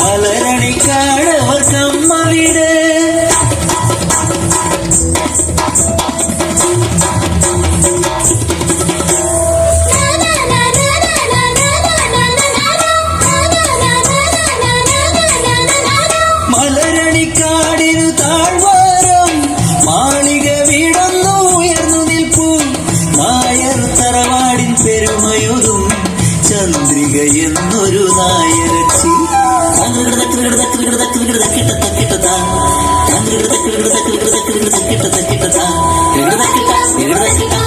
மலரணி Kadavar சம்மவிட Universidad.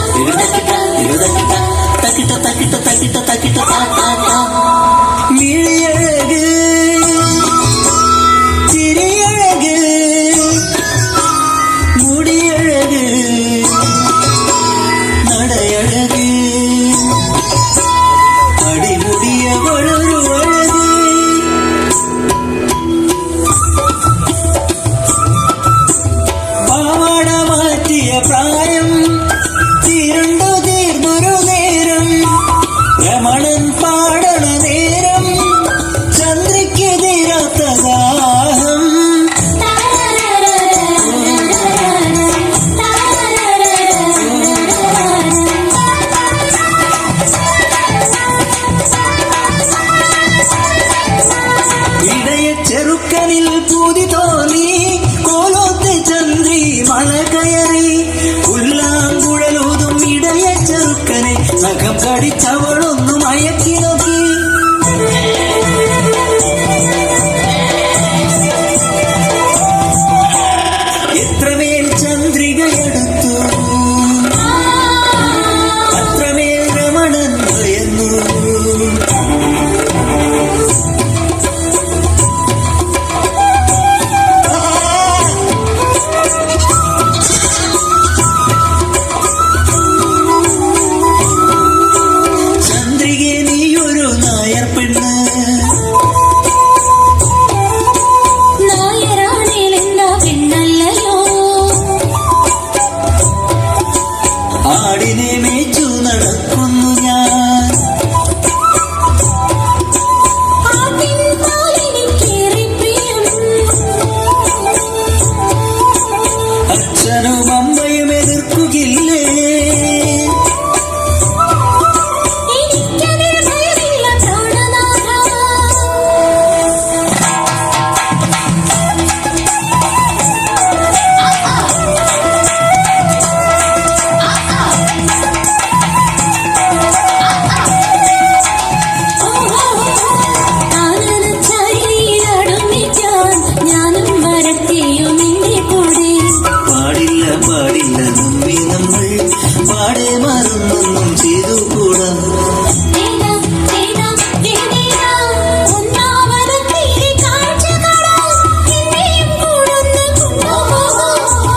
പാടെ മറന്നൊന്നും ചെയ്തു കൂടാ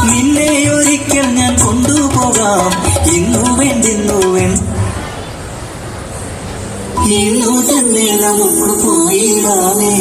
നിന്നെ ഒരിക്കൽ ഞാൻ കൊണ്ടുപോകാം. ഇന്നു വേണ്ടിന്നു ഇന്നു തന്നെ നമുക്ക് പോയിടാനേ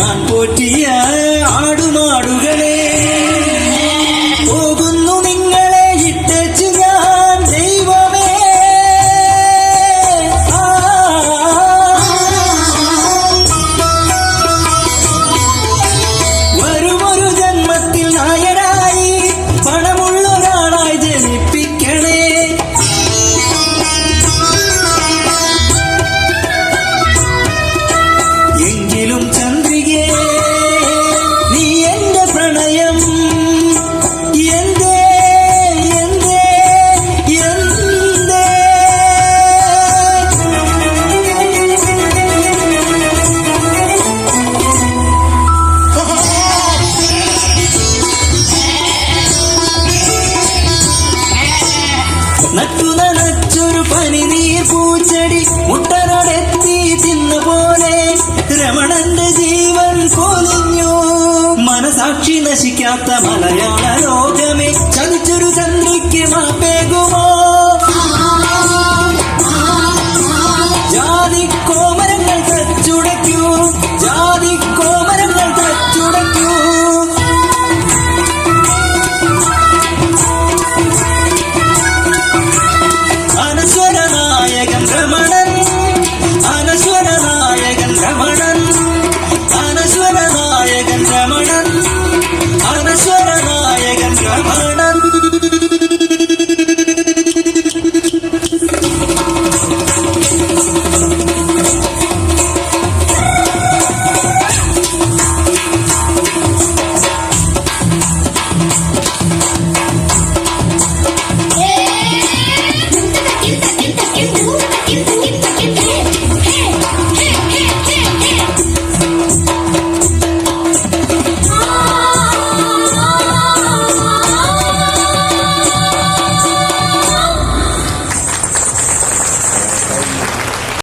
看过的 നശിക്കാത്ത മലയാള ലോകമേ ചതിച്ചൊരു തന്ത്രിക്ക് മാപ്പേകുമോ.